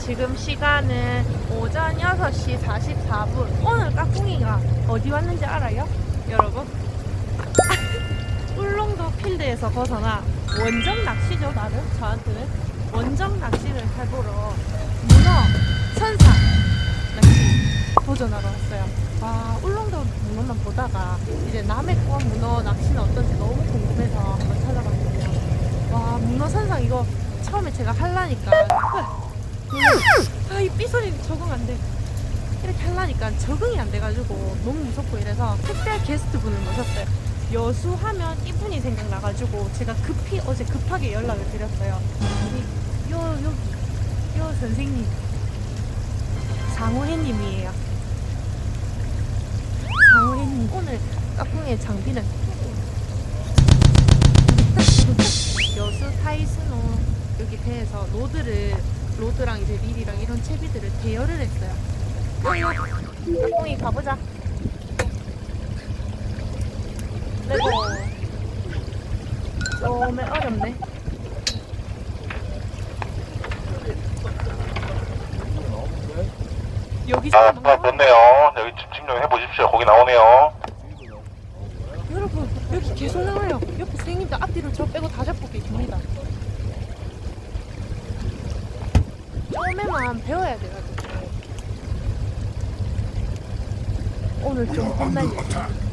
지금 시간은 오전 6시 44분. 오늘 까꿍이가 어디 왔는지 알아요? 여러분? 울릉도 필드에서 벗어나 원정 낚시죠, 나는? 저한테는. 원정 낚시를 해보러 문어, 선상 낚시 도전하러 왔어요. 와, 울릉도 문어만 보다가 이제 남해권 문어 낚시는 어떤지 너무 궁금해서 한번 찾아봤거든요. 와, 문어 선상 이거 처음에 제가 하려니까 아, 이 삐소리 적응 안 돼. 이렇게 하려니까 적응이 안 돼가지고 너무 무섭고 이래서 특별 게스트 분을 모셨어요. 여수 하면 이분이 생각나가지고 제가 급히 어제 급하게 연락을 드렸어요. 이, 요, 여기, 요 선생님. 장호혜님이에요. 장호혜님. 오늘 까꿍의 장비는 여수 타이스노 여기 배에서 로드를 로드랑 이제 릴이랑 이런 채비들을 대여를 했어요. 까꿍이 가보자. 레고. 너무 어렵네. 여기 아, 지금 아, 너무 좋네요. 여기 집중 좀 해보십시오. 거기 나오네요. 여러분 여기 계속 나와요. 옆에 선생님들 앞뒤로 저 빼고 다 잡고 계십니다. 처음에만 배워야 돼가지고 오늘 좀 혼날 예정.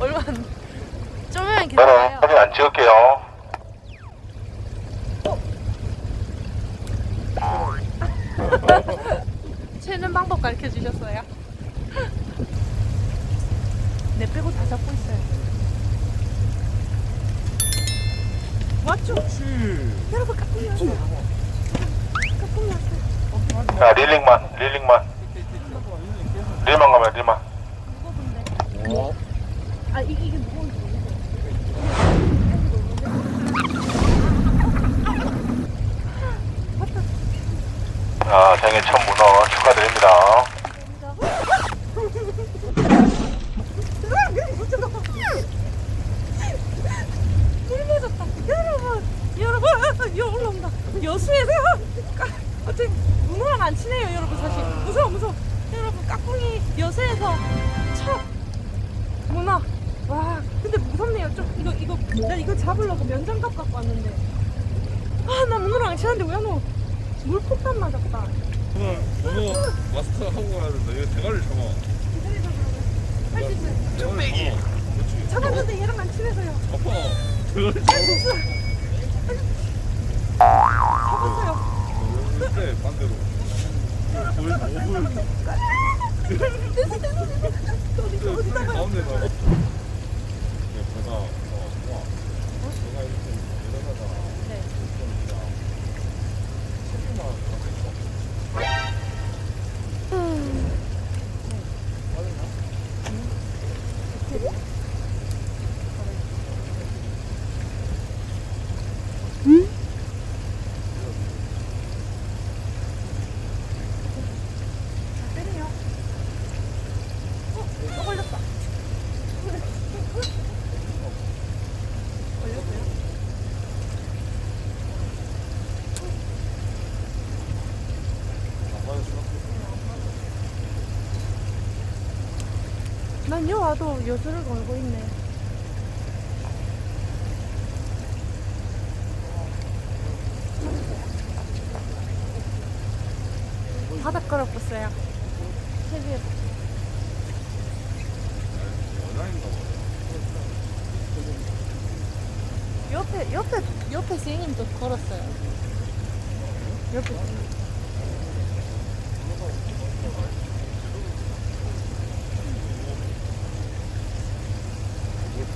얼마 안 좀만 기다려요. 사진 안 찍을게요. 1만 가면 1만. 무거운데? 아, 이게, 이게 무거운 아, 생애 첫 문어 축하드립니다. 굶어졌다. 여러분, 여러분, 여 올라온다. 여수에서 어쨌든 문어랑 안 친해요, 여러분 사실. 무서워, 무서워. 까꿍이 여수에서 첫 문어. 와, 근데 무섭네요. 좀 이거 이거 나 이거 잡으려고 면장갑 갖고 왔는데. 아, 나 문어랑 안 친한데 왜 너? 물폭탄 맞았다. 오늘 오늘 마스터 하고 가야 된다. 이거 대가리를 잡아. 할수 있어요. 쭈빼기. 그렇지. 잡았는데 얘랑 안 친해서요. 아파. 대가리 잡아. 잡았어요. 네, 반대로. 뭐? 됐어, 됐어, 됐어. 어디 어디다 봐요? 가운데 봐. 네, 배가 어, 좋아. 배가 이렇게 내려가다가 네. 소리만 가서 있어. 때려요. 어, 또 걸렸다. 걸렸어요? 안 맞을 수밖에 난요 와도 여수를 걸고 있네. 바닥 걸어봤어요. 봐. 옆에 옆에 옆에 선생님도 걸었어요. 옆에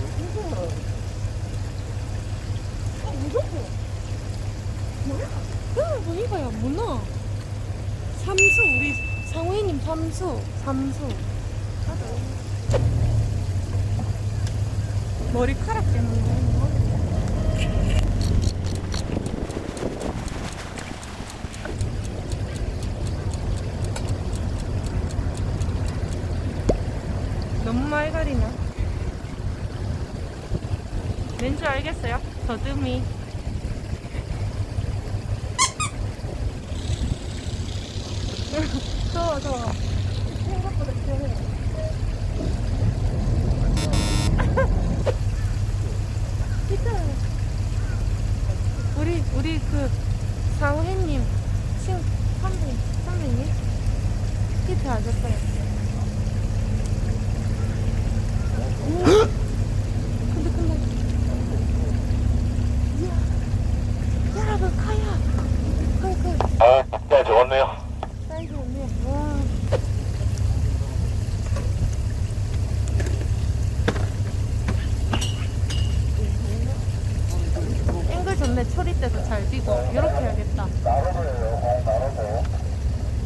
어. 뭐야? 여러분 이거야 문어. 삼수 우리 상호이님 삼수 삼수. 머리카락 때문에. 너무 많이 가리나? 왠줄 알겠어요? 더듬이. 더워, 더워. 생각보다 시원해. 진짜. 우리, 우리 그, 사우혜님, 친, 선배, 선배님? 히트 하셨어요. 오. 근데, 근데. 이야. 여러분, 카야. 카야, 카야. 아, 네, 적었네요. 사이즈 없네. 와. 초리 때도 잘 비고. 이렇게 해야겠다.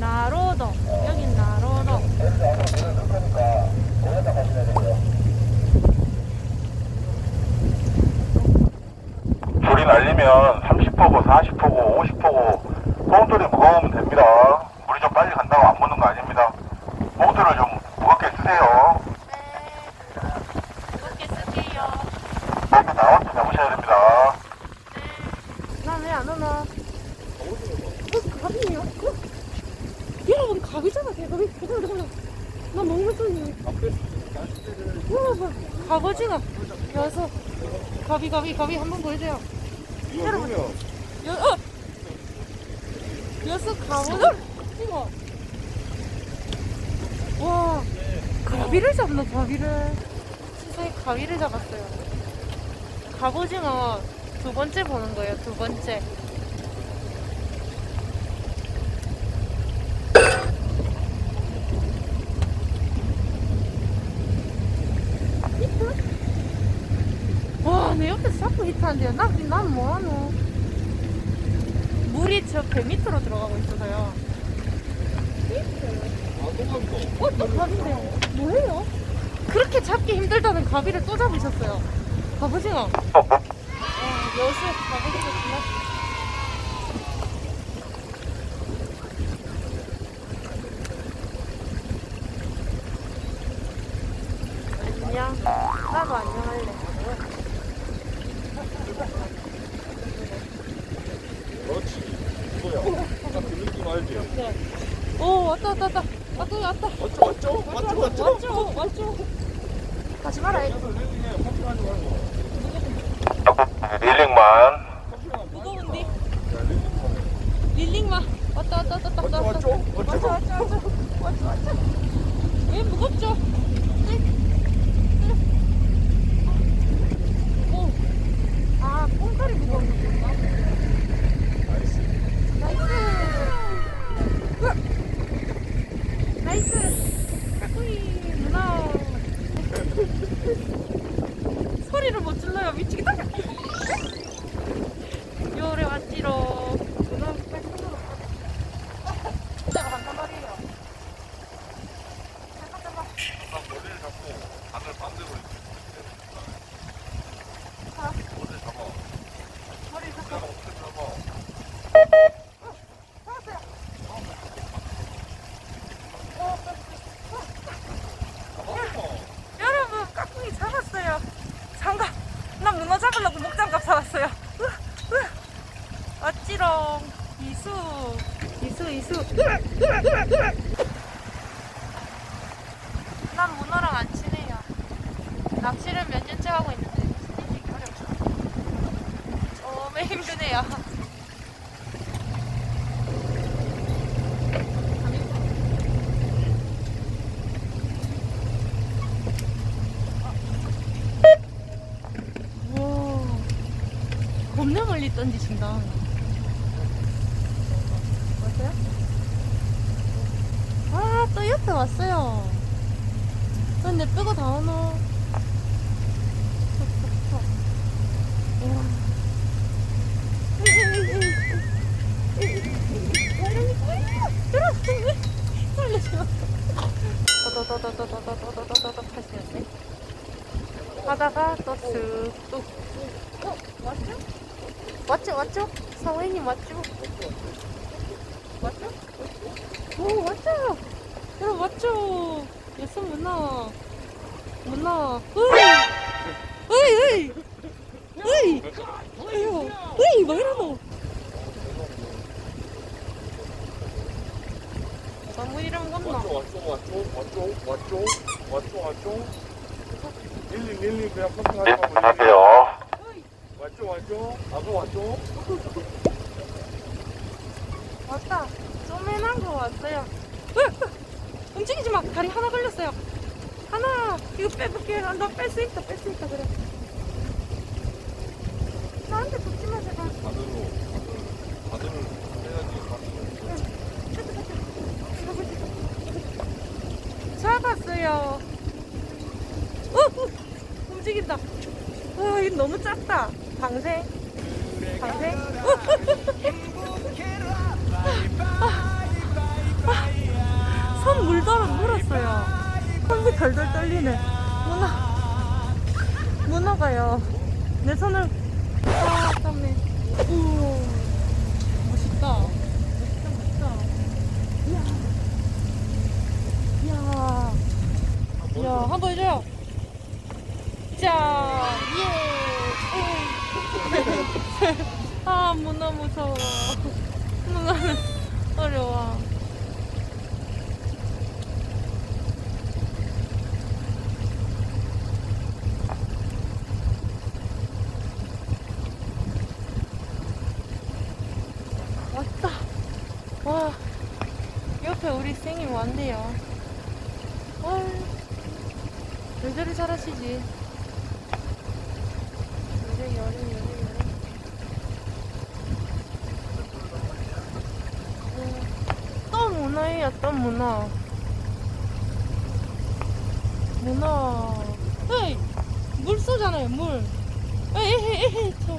나로도. 여긴 나로도. 줄이 날리면 30포고, 40포고, 50포고, 뽕돌이 무거우면 됩니다. 물이 좀 빨리 간다고 안 묻는 거 아닙니다. 뽕돌을 좀 무겁게 쓰세요. 네. 무겁게 쓸게요. 뽕도 나와서 잡으셔야 됩니다. 난 왜 안 오나? 어, 갑이에요? 어? 여러분, 갑이잖아. 잠깐만, 잠깐만. 나 먹물더니. 우와, 갑오징어. 여섯. 갑이, 갑이, 갑이 한번 보여줘요. 여러분. 여, 어! 여섯 갑오징어. 와, 가비를 잡나, 가비를. 세상에 가비를 잡았어요. 갑오징어 두 번째 보는 거예요, 두 번째. 와, 내 옆에서 자꾸 히트한대요. 나, 난 뭐하노? 물이 저 배 밑으로 들어가고 있어서요. 어, 또 갑인데요. 뭐예요? 그렇게 잡기 힘들다는 가비를 또 잡으셨어요. 갑오징어. 와, 여수 갑오징어 정말. 안녕. 나도 안녕할래. 그렇지. 이거야. 아까 그 느낌 알지? 네. 오, 왔다, 왔다, 왔다. 왔다, 왔다. 맞죠, 맞죠? 맞죠, 맞죠? 왔죠, 왔죠. 가지 커팅하지 말고. 릴링만. 커팅하면 무거운데? 야, 레딩 타네. 릴링만. 왔다, 왔다, 왔다, 왔다. 왔죠, 왔죠? 왔죠, 왔죠, 왔죠. 왔죠, 왔죠. 왜 무겁죠? 네. 네. 오. 아, 뽕칼이 무거운 건가? 나이스. 나이스. 나이스. 까꾸이 누나. 소리를 못 질러요. 미치겠다. 요래 왔지로. 누나 빨리 손으로. 진짜가 한단 말이에요. 잠깐 잠깐. 머리를 잡고 바늘 반대로 이렇게. 아, 머리를 잡아. 머리 내가 잠깐. 어떻게 잡아? 잡았어요. 잡았어. 여러분 까꿍이 잡았어요 장갑 나 문어 잡으려고 목장갑 사왔어요 으아, 으아. 어찌롱 이수 이수 이수 난 문어랑 안 친해요 낚시를 몇 년째 하고 있는데 친해지기 어렵죠 처음에 힘드네요 와, 겁나 멀리 던지신다. 왔어요? 아, 또 옆에 왔어요. 근데 빼고 다 오노. 더더더더더더더더더더더 하시는데? 하다가 또 쓱, 또. 어, 왔죠? 맞죠? 맞죠? 사모님 왔죠? 왔죠? 오 왔죠? 여러분 왔죠? 예선 못 나와 못 나와 으이 으이 으이 으이 으이 뭐 이러노 마무리랑 건너 왔죠 왔죠 왔죠 왔죠 왔죠 왔죠 왔죠 112 112 그냥 컨택하지 마 네, 안녕하세요 왔죠 왔죠? 아까 왔죠? 왔다. 쪼매난 거 왔어요. 으, 으, 움직이지 마. 다리 하나 걸렸어요. 하나. 이거 빼볼게. 너뺄 수 있다. 뺄 수 있다. 그래. 나한테 붙지 마, 제발. 바늘로 바늘 바늘을 해야지 바늘. 잡았어요. 어, 어, 움직인다. 와, 이 너무 작다. 방생. 방생. 손 물더러 물었어요. 손이 덜덜 떨리네. 문어. 문어가요. 내 손을. 아, 땀네. 오. 멋있다. 멋있다, 멋있다. 이야. 이야. 이야, 한번 해줘요. 자, 예. 음. 아, 문어 무서워. 문어는 어려워. 왔다. 와, 옆에 우리 생님 왔네요. 헐, 왜 저리 잘하시지? 요래, 요래, 요래. 음, 또 또 문어. 문어. 에이, 물 쏘잖아요, 물. 에이, 에이, 에이, 저.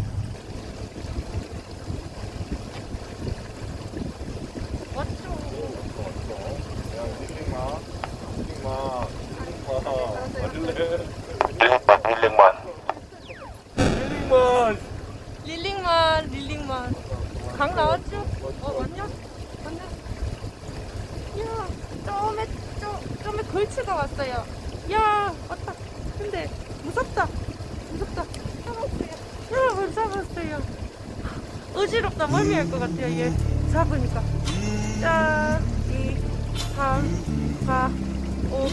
릴링만. 강 나왔죠? 어, 맞냐? 맞냐? 이야, 좀에, 좀, 좀에 걸치가 왔어요. 이야, 왔다. 근데, 무섭다. 무섭다. 잡았어요. 뭘 잡았어요. 어지럽다. 멀미할 것 같아요, 얘. 잡으니까. 짠, 2, 3, 4, 5,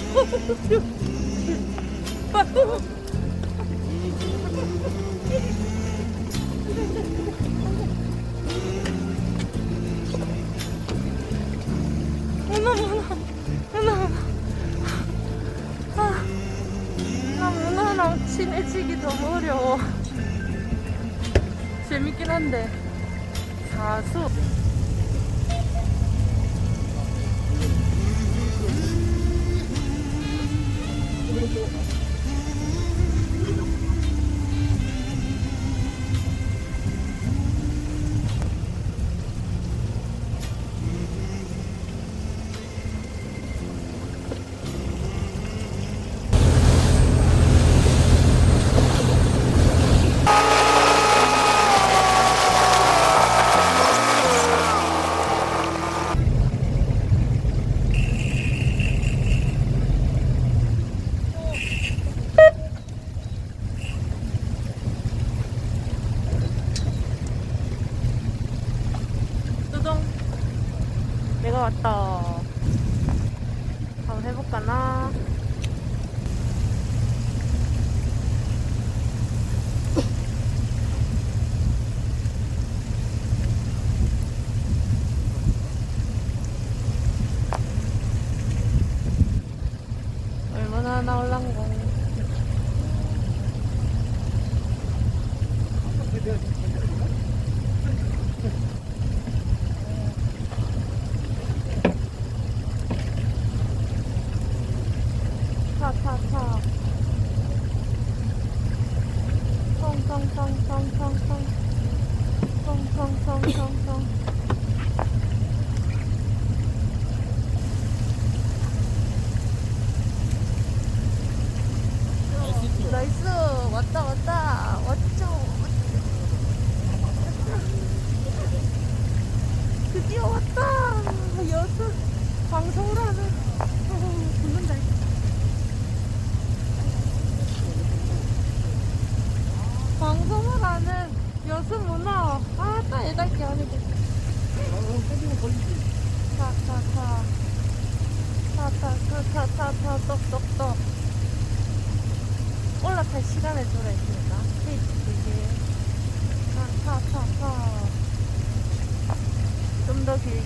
6, 문어 문어 문어 문어 아, 나 문어랑 친해지기 너무 어려워. 재밌긴 한데. 사수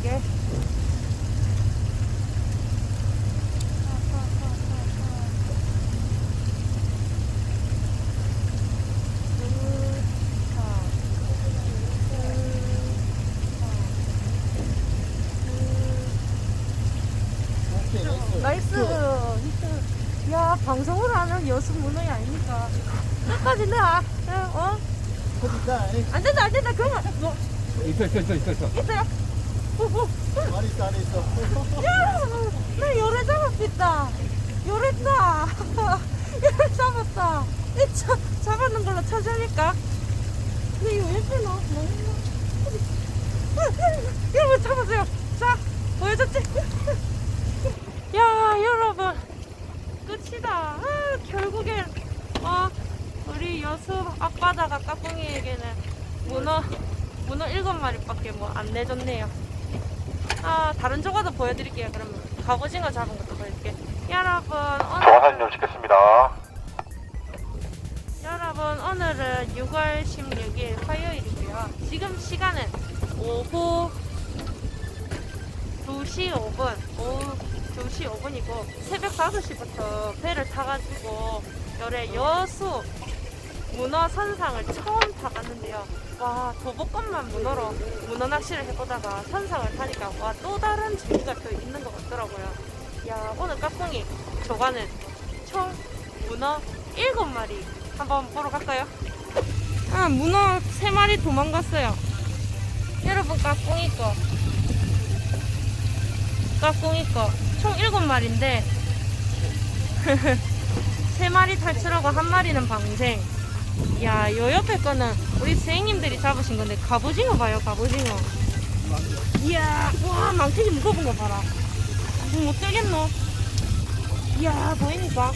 게. 나이스. 히트 야 방송을 하는 여수 문어이 아닙니까? 끝까지 내가 어? 어디다 안 된다 안 된다. 그만 뭐 있어 있어 있어 있어. 있어요 있어 안에 있어 야, 나 요래 잡았겠다. 요랬다. 요래 잡았다. 이 차, 잡았는 걸로 찾으니까. 근데 이거 왜 빼나? 여러분 잡았어요. 자, 보여줬지? 야, 여러분. 끝이다. 아, 결국엔, 어, 우리 여수 앞바다가 까꿍이에게는 문어, 문어 일곱 마리밖에 뭐 안 내줬네요. 아 다른 조가도 보여드릴게요. 그러면 갑오징어 잡은 것도 보여드릴게요 여러분 오늘 정화사님 시켰습니다. 여러분 오늘은 6월 16일 화요일이고요. 지금 시간은 오후 2시 5분 오후 2시 5분이고 새벽 5시부터 배를 타가지고 열에 여수 문어 선상을 처음 타봤는데요 와 도보권만 문어로 문어 낚시를 해보다가 선상을 타니까 와 또 다른 재미가 또 있는 것 같더라고요. 야 오늘 까꿍이 조가는 총 문어 7마리. 한번 보러 갈까요? 아 문어 3마리 도망갔어요. 여러분 까꿍이 거. 까꿍이 거총 7마리인데 3마리 탈출하고 한 마리는 방생 야, 요 옆에 거는 우리 선생님들이 잡으신 건데 갑오징어 봐요, 갑오징어. 이야, 와, 망태기 무거운 거 봐라. 음, 못 들겠노? 이야, 보이니까?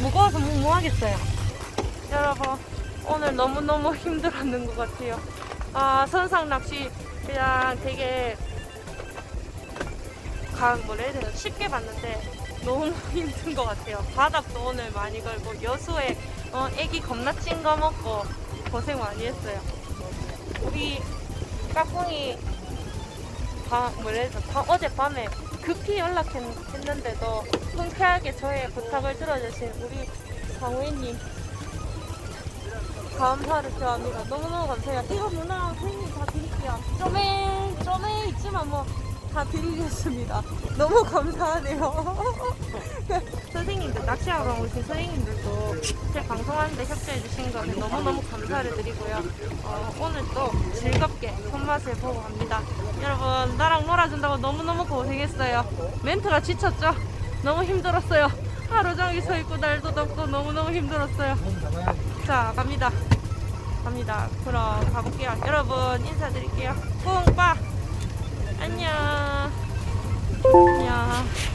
무거워서 못, 뭐 하겠어요. 여러분, 오늘 너무너무 힘들었는 것 같아요. 아, 선상 낚시 그냥 되게 가, 뭐라 해야 되나, 쉽게 봤는데 너무 힘든 것 같아요. 바닥도 오늘 많이 걸고, 여수에 어, 애기 겁나 찐 거 먹고 고생 많이 했어요. 우리 까꿍이 해야 되나, 바- 어젯밤에 급히 연락했는데도 흔쾌하게 저의 부탁을 들어주신 우리 강우희님 감사를 표합니다. 너무너무 감사해요. 이거 누나 선생님 다 드릴게요. 좀에 좀에 있지만 뭐 다 드리겠습니다. 너무 감사하네요. 선생님들 낚시하러 오신 선생님들도 제 방송하는데 협조해 주신 거는 너무너무 감사를 드리고요. 어, 오늘 또 즐겁게 손맛을 보고 갑니다. 여러분 나랑 놀아준다고 너무너무 고생했어요. 멘트가 지쳤죠? 너무 힘들었어요. 하루 종일 서 있고 날도 덥고 너무너무 힘들었어요. 자 갑니다. 갑니다. 그럼 가볼게요. 여러분 인사드릴게요. 뿡빠 안녕. 안녕.